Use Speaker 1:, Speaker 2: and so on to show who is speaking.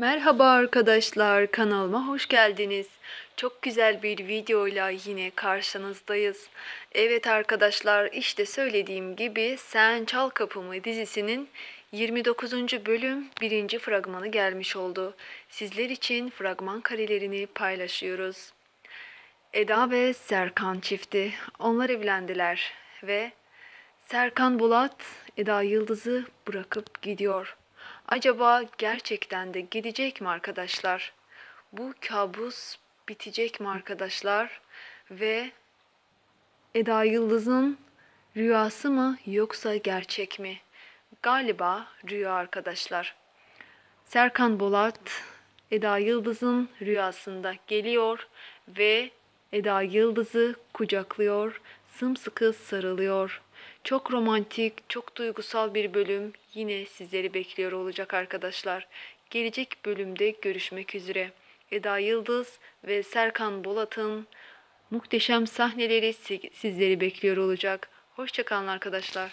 Speaker 1: Merhaba arkadaşlar, kanalıma hoş geldiniz. Çok güzel bir videoyla yine karşınızdayız. Evet arkadaşlar, işte söylediğim gibi Sen Çal Kapımı dizisinin 29. bölüm 1. fragmanı gelmiş oldu. Sizler için fragman karelerini paylaşıyoruz. Eda ve Serkan çifti. Onlar evlendiler ve Serkan Bulat Eda Yıldız'ı bırakıp gidiyor. Acaba gerçekten de gidecek mi arkadaşlar? Bu kabus bitecek mi arkadaşlar? Ve Eda Yıldız'ın rüyası mı yoksa gerçek mi? Galiba rüya arkadaşlar. Serkan Bolat Eda Yıldız'ın rüyasında geliyor ve Eda Yıldız'ı kucaklıyor, sımsıkı sarılıyor. Çok romantik, çok duygusal bir bölüm yine sizleri bekliyor olacak arkadaşlar. Gelecek bölümde görüşmek üzere. Eda Yıldız ve Serkan Bolat'ın muhteşem sahneleri si- sizleri bekliyor olacak. Hoşçakalın arkadaşlar.